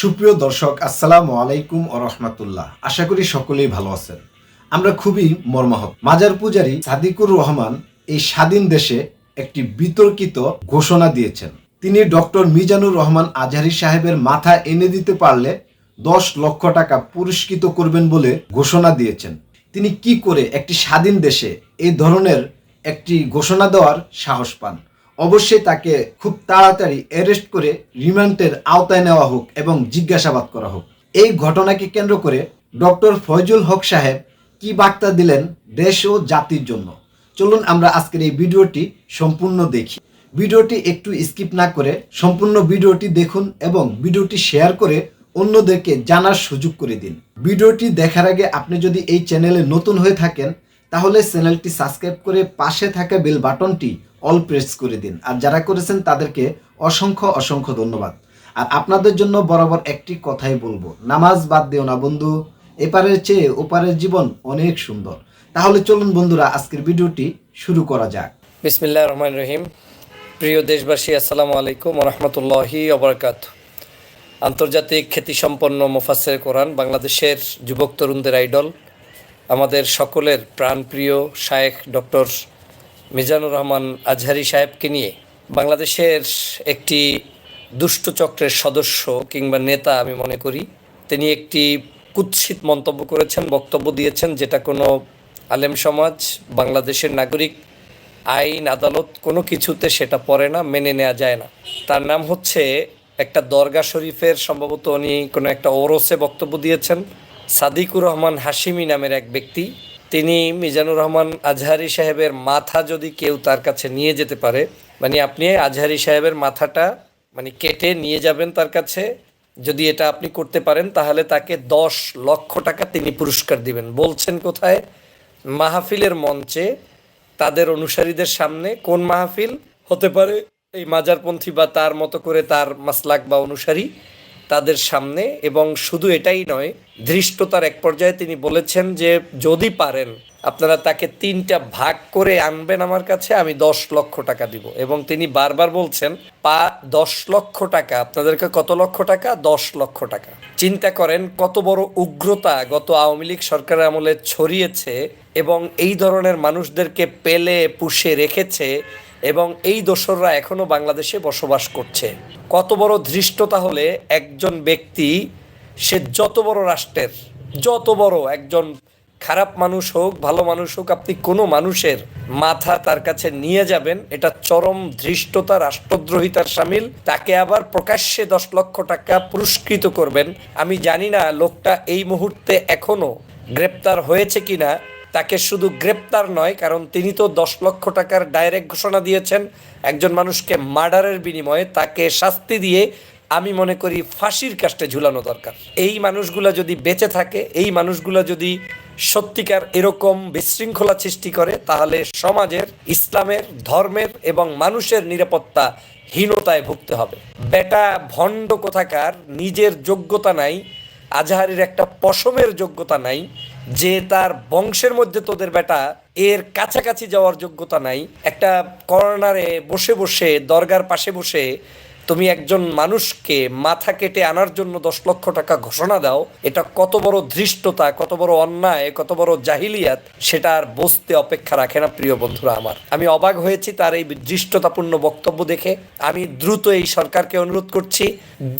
সুপ্রিয় দর্শক, আসসালামু আলাইকুম ও রহমতুল্লাহ। আশা করি সকলেই ভালো আছেন। আমরা খুবই মর্মাহত। মাজার পূজারী সাদিকুর রহমান এই স্বাধীন দেশে একটি বিতর্কিত ঘোষণা দিয়েছেন। তিনি ডক্টর মিজানুর রহমান আজহারি সাহেবের মাথা এনে দিতে পারলে দশ লক্ষ টাকা পুরস্কৃত করবেন বলে ঘোষণা দিয়েছেন। তিনি কি করে একটি স্বাধীন দেশে এই ধরনের একটি ঘোষণা দেওয়ার সাহস পান। অবশ্যই তাকে খুব তাড়াতাড়ি অ্যারেস্ট করে রিমান্ডের আওতায় নেওয়া হোক এবং জিজ্ঞাসাবাদ করা হোক। এই ঘটনাকে কেন্দ্র করে ডক্টর ফয়জুল হক সাহেব কি বার্তা দিলেন দেশ ও জাতির জন্য? চলুন আমরা আজকের এই ভিডিওটি সম্পূর্ণ দেখি। ভিডিওটি একটু স্কিপ না করে সম্পূর্ণ ভিডিওটি দেখুন এবং ভিডিওটি শেয়ার করে অন্যদেরকে জানার সুযোগ করে দিন। ভিডিওটি দেখার আগে আপনি যদি এই চ্যানেলে নতুন হয়ে থাকেন তাহলে চ্যানেলটি সাবস্ক্রাইব করে পাশে থাকা বেল বাটনটি অল প্রেস করে দিন। আর যারা করেছেন তাদেরকে অসংখ্য অসংখ্য ধন্যবাদ। আর আপনাদের জন্য বরাবর একটি কথাই বলব, নামাজ বাদ দিও না বন্ধু। এপারের চেয়ে ওপারের জীবন অনেক সুন্দর। তাহলে চলুন বন্ধুরা, আজকের ভিডিওটি শুরু করা যাক। বিসমিল্লাহ রহমান রহিম। প্রিয় দেশবাসী, আসসালামু আলাইকুম রহমতুল্লাহি অবরকাত আন্তর্জাতিক খ্যাতিসম্পন্ন মুফাসের কোরআন বাংলাদেশের যুবক তরুণদের আইডল। আমাদের সকলের প্রাণপ্রিয় শায়েখ ডক্টর মিজানুর রহমান আজহারি সাহেবকে নিয়ে বাংলাদেশের একটি দুষ্ট চক্রের সদস্য কিংবা নেতা আমি মনে করি। তিনি একটি কুৎসিত মন্তব্য করেছেন, বক্তব্য দিয়েছেন, যেটা কোনো আলেম সমাজ, বাংলাদেশের নাগরিক, আইন, আদালত কোনো কিছুতে সেটা পড়ে না, মেনে নেওয়া যায় না। তার নাম হচ্ছে একটা দরগা শরীফের, সম্ভবত উনি কোনো একটা ওরসে বক্তব্য দিয়েছেন। সাদিকুর রহমান হাসিমি নামের এক ব্যক্তি। তিনি মিজানুর রহমান আজহারি সাহেবের মাথা যদি কেউ তার কাছে নিয়ে যেতে পারে মানে আপনি আজহারি সাহেবের মাথাটা মানে কেটে নিয়ে যাবেন তার কাছে, যদি এটা আপনি করতে পারেন, তাহলে তাকে দশ লক্ষ টাকা তিনি পুরস্কার দিবেন। বলছেন কোথায়? মাহফিলের মঞ্চে তাদের অনুসারীদের সামনে কোন মাহফিল? হতে পারে এই মাজারপন্থী বা তার মতো করে তার মাসলাক বা অনুসারী। তাদের সামনে এবং শুধু এটাই নয়, ধৃষ্টতার এক পর্যায়ে তিনি বলেছেন যে, যদি পারেন, আপনারা তাকে তিনটা ভাগ করে আনবেন আমার কাছে, আমি দশ লক্ষ টাকা দিব। এবং তিনি বারবার বলছেন, পা, দশ লক্ষ টাকা, আপনাদেরকে কত লক্ষ টাকা? দশ লক্ষ টাকা। চিন্তা করেন কত বড় উগ্রতা গত আওয়ামী লীগ সরকারের আমলে ছড়িয়েছে এবং এই ধরনের মানুষদেরকে পেলে, পুষে রেখেছে এবং এই দোসররা এখনও বাংলাদেশে বসবাস করছে। কত বড় ধৃষ্টতা হলে একজন ব্যক্তি, সে যত বড় রাষ্ট্রের, যত বড় একজন খারাপ মানুষ হোক, ভালো মানুষ হোক, আপনি কোনো মানুষের মাথা তার কাছে নিয়ে যাবেন, এটা চরম ধৃষ্টতা, রাষ্ট্রদ্রোহিতার সামিল, তাকে আবার প্রকাশ্যে দশ লক্ষ টাকা পুরস্কৃত করবেন। আমি জানি না লোকটা এই মুহূর্তে এখনও গ্রেপ্তার হয়েছে কিনা তাকে শুধু গ্রেপ্তার নয়, কারণ তিনি তো দশ লক্ষ টাকার ডাইরেক্ট ঘোষণা দিয়েছেন। একজন মানুষকে মার্ডারের বিনিময়ে তাকে শাস্তি দিয়ে আমি মনে করি ফাঁসির কাস্টে ঝুলানো দরকার। এই মানুষগুলো যদি বেঁচে থাকে, এই মানুষগুলো যদি সত্যিকার এরকম বিশৃঙ্খলা সৃষ্টি করে, তাহলে সমাজের, ইসলামের, ধর্মের এবং মানুষের নিরাপত্তা হীনতায় ভুগতে হবে। বেটা ভণ্ড কোথাকার, নিজের যোগ্যতা নাই, আজহারের একটা পশমের যোগ্যতা নাই যে তার বংশের মধ্যে তোদের বেটা, এর কাছাকাছি যাওয়ার যোগ্যতা নাই। একটা কর্নারে বসে বসে, দরগার পাশে বসে তুমি একজন মানুষকে মাথা কেটে আনার জন্য দশ লক্ষ টাকা ঘোষণা দাও, এটা কত বড় ধৃষ্টতা, কত বড় অন্যায়, কত বড় জাহিলিয়াত, সেটা আর বসতে অপেক্ষা রাখে না প্রিয় বন্ধুরা আমার। আমি অবাক হয়েছি তার এই দৃষ্টতাপূর্ণ বক্তব্য দেখে। আমি দ্রুত এই সরকারকে অনুরোধ করছি,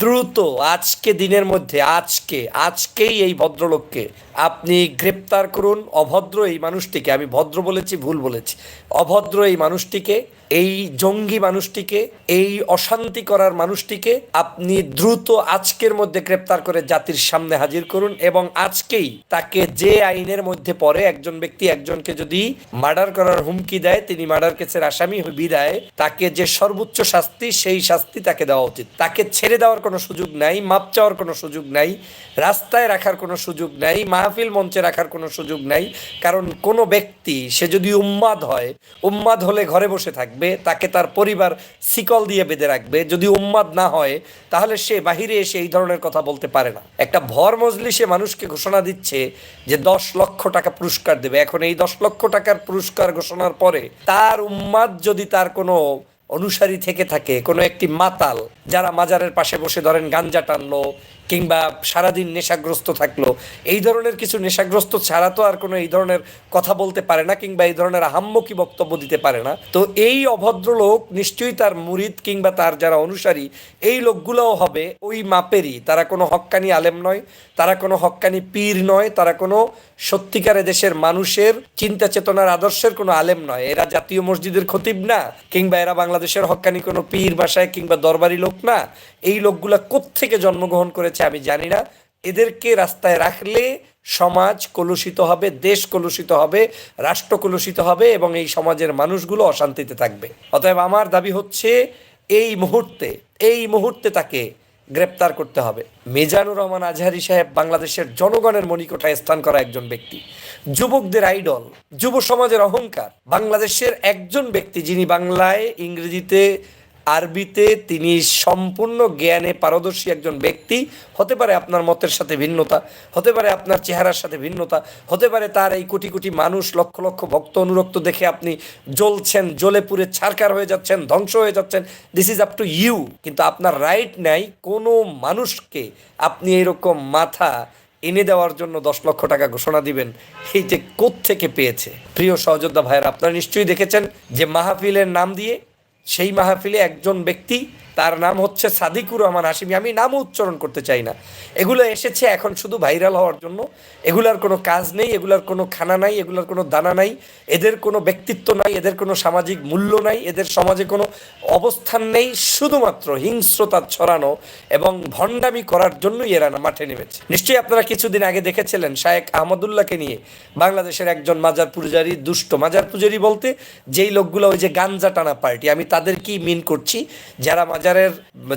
দ্রুত আজকে দিনের মধ্যে, আজকে, আজকেই এই ভদ্রলোককে আপনি গ্রেপ্তার করুন, অভদ্র এই মানুষটিকে, আমি ভদ্র বলেছি, ভুল বলেছি, অভদ্র এই মানুষটিকে, এই জঙ্গি মানুষটিকে, এই অশান্তি করার মানুষটিকে আপনি দ্রুত আজকের মধ্যে গ্রেপ্তার করে জাতির সামনে হাজির করুন এবং আজকেই তাকে যে আইনের মধ্যে পড়ে একজন ব্যক্তি একজনকে যদি মার্ডার করার হুমকি দেয়, তিনি মার্ডার কেসের আসামি বিদায়, তাকে যে সর্বোচ্চ শাস্তি, সেই শাস্তি তাকে দেওয়া উচিত। তাকে ছেড়ে দেওয়ার কোনো সুযোগ নাই, মাপ চাওয়ার কোনো সুযোগ নাই, রাস্তায় রাখার কোনো সুযোগ নাই, মাহফিল মঞ্চে রাখার কোনো সুযোগ নাই, কারণ কোনো ব্যক্তি, সে যদি উম্মাদ হয়, উম্মাদ হলে ঘরে বসে থাকবে, তাকে তার পরিবার শিকল দিয়ে বেঁধে রাখবে, যদি উম্মাদ না হয়, তাহলে সে বাহিরে এসে এই ধরনের কথা বলতে পারে না। একটা ভর মজলিসে মানুষকে ঘোষণা দিচ্ছে যে দশ লক্ষ টাকা পুরস্কার দেবে। এখন এই দশ লক্ষ টাকার পুরস্কার ঘোষণার পরে তার উম্মাদ যদি তার কোনো অনুসারী থেকে থাকে, কোনো একটি মাতাল যারা মাজারের পাশে বসে ধরেন গাঞ্জা টানলো কিংবা সারাদিন নেশাগ্রস্ত থাকল, এই ধরনের কিছু নেশাগ্রস্ত ছাড়া তো আর কোনো এই ধরনের কথা বলতে পারে না কিংবা এই ধরনের আহাম্মকি বক্তব্য দিতে পারে না। তো এই অভদ্র লোক নিশ্চয়ই তার মুরিদ কিংবা তার যারা অনুসারী, এই লোকগুলোও হবে ওই মাপেরই। তারা কোনো হক্কানি আলেম নয়, তারা কোনো হক্কানি পীর নয়, তারা কোনো সত্যিকারে দেশের মানুষের চিন্তা চেতনার আদর্শের কোনো আলেম নয়। এরা জাতীয় মসজিদের খতিব না, কিংবা এরা বাংলাদেশের হক্কানি কোনো পীর বাসায় কিংবা দরবারি লোক না। এই লোকগুলা কোত্থেকে জন্মগ্রহণ করেছে আমি জানি না। এদেরকে রাস্তায় রাখলে সমাজ কলুষিত হবে, দেশ কলুষিত হবে, রাষ্ট্র কলুষিত হবে এবং এই সমাজের মানুষগুলো অশান্তিতে থাকবে। অতএব আমার দাবি হচ্ছে, এই মুহূর্তে এই মুহূর্তে তাকে গ্রেপ্তার করতে হবে। মেজানুর রহমান আজহারি সাহেব বাংলাদেশের জনগণের মণিকোঠায় স্থান করা একজন ব্যক্তি। যুবকদের আইডল যুব সমাজের অহংকার, বাংলাদেশের একজন ব্যক্তি যিনি বাংলায় ইংরেজিতে আরবিতে তিনি সম্পূর্ণ জ্ঞানে পারদর্শী একজন ব্যক্তি। হতে পারে আপনার মতের সাথে ভিন্নতা, হতে পারে আপনার চেহারার সাথে ভিন্নতা, হতে পারে তার এই কোটি কোটি মানুষ লক্ষ লক্ষ ভক্ত অনুরক্ত দেখে আপনি জ্বলছেন, জ্বলে পুড়ে ছারকার হয়ে যাচ্ছেন, ধ্বংস হয়ে যাচ্ছেন। This is up to you কিন্তু আপনার রাইট নাই, কোনো মানুষকে আপনি এরকম মাথা এনে দেওয়ার জন্য দশ লক্ষ টাকা ঘোষণা দিবেন। এই যে থেকে পেয়েছে। প্রিয় সহযোদ্ধা ভাইয়েরা, আপনারা নিশ্চয়ই দেখেছেন যে মাহফিলের নাম দিয়ে সেই মাহফিলে একজন ব্যক্তি তার নাম হচ্ছে সাদিকুর রহমান হাসিমি আমি নামও উচ্চারণ করতে চাই না। এগুলো এসেছে এখন শুধু ভাইরাল হওয়ার জন্য। এগুলার কোনো কাজ নেই, এগুলার কোনো খানা নাই, এগুলার কোনো দানা নাই, এদের কোনো ব্যক্তিত্ব নাই, এদের কোনো সামাজিক মূল্য নাই, এদের সমাজে কোনো অবস্থান নেই, শুধুমাত্র হিংস্রতা ছড়ানো এবং ভণ্ডামি করার জন্যই এরা মাঠে নেমেছে। নিশ্চয়ই আপনারা কিছুদিন আগে দেখেছিলেন শায়েক আহমদুল্লাহকে নিয়ে বাংলাদেশের একজন মাজার পূজারি, দুষ্ট মাজার পূজারি বলতে, যেই লোকগুলো ওই যে গাঞ্জা টানা পার্টি, আমি তাদের কি মিন করছি? যারা মাজারের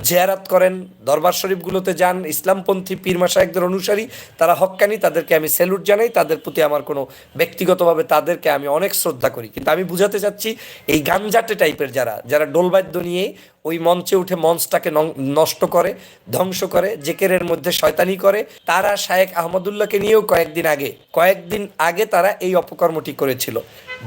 জেয়ারাত করেন, দরবার শরীফগুলোতে যান, ইসলামপন্থী পীর মাসায়কদের অনুসারী, তারা হক্কানি, তাদেরকে আমি স্যালুট জানাই, তাদের প্রতি আমার কোনো ব্যক্তিগতভাবে তাদেরকে আমি অনেক শ্রদ্ধা করি। কিন্তু আমি বুঝাতে চাচ্ছি, এই গাঞ্জাটে টাইপের যারা যারা ডোলবাদ্য নিয়ে ওই মঞ্চে উঠে মঞ্চটাকে নষ্ট করে, ধ্বংস করে, জেকেরের মধ্যে শয়তানি করে। তারা শায়েক আহমদুল্লাহকে নিয়েও কয়েকদিন আগে কয়েকদিন আগে তারা এই অপকর্মটি করেছিল।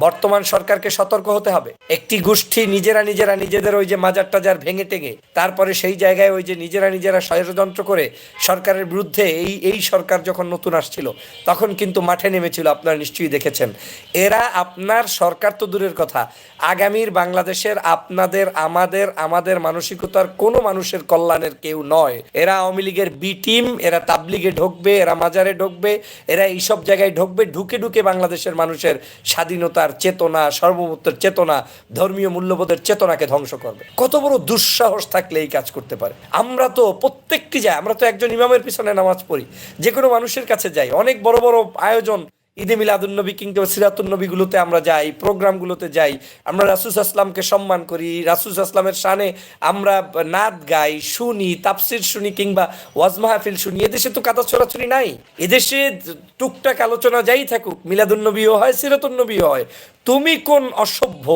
বর্তমান সরকারকে সতর্ক হতে হবে। একটি গোষ্ঠী নিজেরা নিজেরা নিজেদের ওই যে মাজার টাজার ভেঙে টেঙে, তারপরে সেই জায়গায় ওই যে নিজেরা নিজেরা ষড়যন্ত্র করে সরকারের বিরুদ্ধে এই এই সরকার যখন নতুন আসছিল, তখন কিন্তু মাঠে নেমেছিল, আপনারা নিশ্চয়ই দেখেছেন। এরা আপনার সরকার তো দূরের কথা। আগামীর বাংলাদেশের আপনাদের, আমাদের আমাদের মানসিকতার কোনো মানুষের কল্যাণের কেউ নয়। এরা আওয়ামী লীগের বি টিম এরা তাবলিগে ঢুকবে, এরা মাজারে ঢুকবে, এরা এইসব জায়গায় ঢুকবে, ঢুকে ঢুকে বাংলাদেশের মানুষের স্বাধীনতার চেতনা, সর্বভৌমত্বের চেতনা, ধর্মীয় মূল্যবোধের চেতনাকে ধ্বংস করবে। কত বড় দুঃসাহস থাকলে এই কাজ করতে পারে। আমরা তো প্রত্যেকটি যাই আমরা তো একজন ইমামের পিছনে নামাজ পড়ি। যে কোনো মানুষের কাছে যাই। অনেক বড় বড় আয়োজন ঈদে মিলাদুন্নবী কিংবা সিরাতুলনবীগুলোতে আমরা যাই, প্রোগ্রামগুলোতে যাই, আমরা রাসুস আসলামকে সম্মান করি রাসুস আসলামের শানে আমরা নাদ গাই, শুনি তাপসির শুনি কিংবা ওয়াজ মাহফিল শুনি। এদেশে তো কাদা ছড়াছড়ি নাই। এদেশে টুকটাক আলোচনা যাই থাকুক মিলাদুন্নবীও হয় সিরাতুলনবীও হয়। তুমি কোন অসভ্য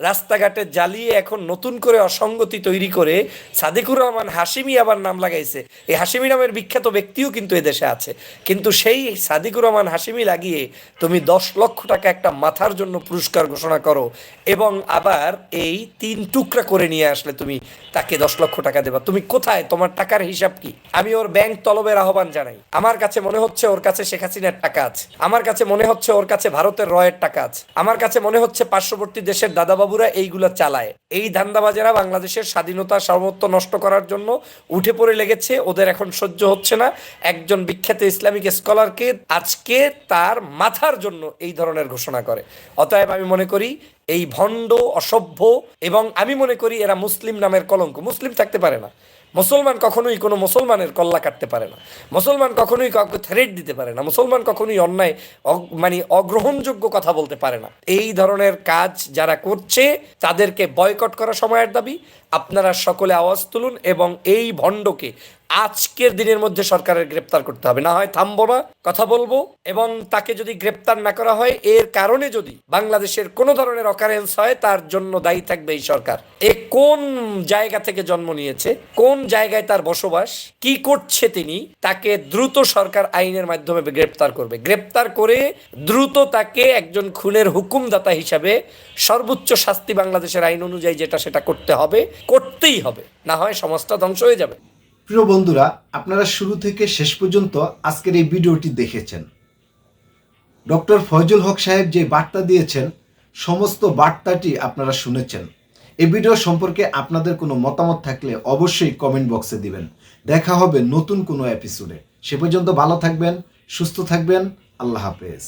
রাস্তাঘাটে জ্বালিয়ে এখন নতুন করে অসঙ্গতি তৈরি করে সাদিকুর রহমান হাসিমি আবার নাম লাগাইছে। এই হাসিমি নামের বিখ্যাত ব্যক্তিও কিন্তু এদেশে আছে। কিন্তু সেই সাদিকুর রহমান হাসিমি লাগিয়ে তুমি দশ লক্ষ টাকা একটা মাথার জন্য পুরস্কার ঘোষণা করো এবং আবার এই তিন টুকরা করে নিয়ে আসলে তুমি তাকে দশ লক্ষ টাকা দেবা। তুমি কোথায়? তোমার টাকার হিসাব কি? আমি ওর ব্যাংক তলবের আহ্বান জানাই। আমার কাছে মনে হচ্ছে ওর কাছে শেখ হাসিনার টাকা আছে। আমার কাছে মনে হচ্ছে ওর কাছে ভারতের রয়ের টাকা আছে। আমার কাছে মনে হচ্ছে পার্শ্ববর্তী দেশের দাদাবাবুরা এইগুলা চালায়। এই ধান্দাবাজেরা বাংলাদেশের স্বাধীনতা সর্বত্র নষ্ট করার জন্য উঠে পড়ে লেগেছে। ওদের এখন সহ্য হচ্ছে না। একজন বিখ্যাত ইসলামিক স্কলারকে আজকে তার মাথার জন্য এই ধরনের ঘোষণা করে। অতএব আমি মনে করি এই ভণ্ড, অসভ্য এবং আমি মনে করি এরা মুসলিম নামের কলঙ্ক। মুসলিম থাকতে পারে না। মুসলমান কখনোই কোনো মুসলমানের কল্লা কাটতে পারে না। মুসলমান কখনোই কাউকে থ্রেট দিতে পারে না। মুসলমান কখনোই অন্যায় মানে অগ্রহণযোগ্য কথা বলতে পারে না। এই ধরনের কাজ যারা করছে, তাদেরকে বয়কট করা সময়ের দাবি। আপনারা সকলে আওয়াজ তুলুন এবং এই ভণ্ডকে আজকের দিনের মধ্যে সরকারের গ্রেপ্তার করতে হবে। না হয় থামবো না, কথা বলব এবং তাকে যদি গ্রেপ্তার না করা হয়, এর কারণে যদি বাংলাদেশের কোনো ধরনের অকারেন্স হয়, তার জন্য দায়ী থাকবে এই সরকার। এ কোন জায়গা থেকে জন্ম নিয়েছে, কোন জায়গায় তার বসবাস, কি করছে তিনি, তাকে দ্রুত সরকার আইনের মাধ্যমে গ্রেপ্তার করবে। গ্রেপ্তার করে দ্রুত তাকে একজন খুনের হুকুমদাতা হিসাবে সর্বোচ্চ শাস্তি বাংলাদেশের আইন অনুযায়ী যেটা সেটা করতে হবে। করতেই হবে, না হয় সমাজটা ধ্বংস হয়ে যাবে। প্রিয় বন্ধুরা, আপনারা শুরু থেকে শেষ পর্যন্ত আজকের এই ভিডিওটি দেখেছেন। ডক্টর ফয়জুল হক সাহেব যে বার্তা দিয়েছেন, সমস্ত বার্তাটি আপনারা শুনেছেন। এই ভিডিও সম্পর্কে আপনাদের কোনো মতামত থাকলে অবশ্যই কমেন্ট বক্সে দিবেন। দেখা হবে নতুন কোনো এপিসোডে। সে পর্যন্ত ভালো থাকবেন, সুস্থ থাকবেন, আল্লাহ হাফেজ।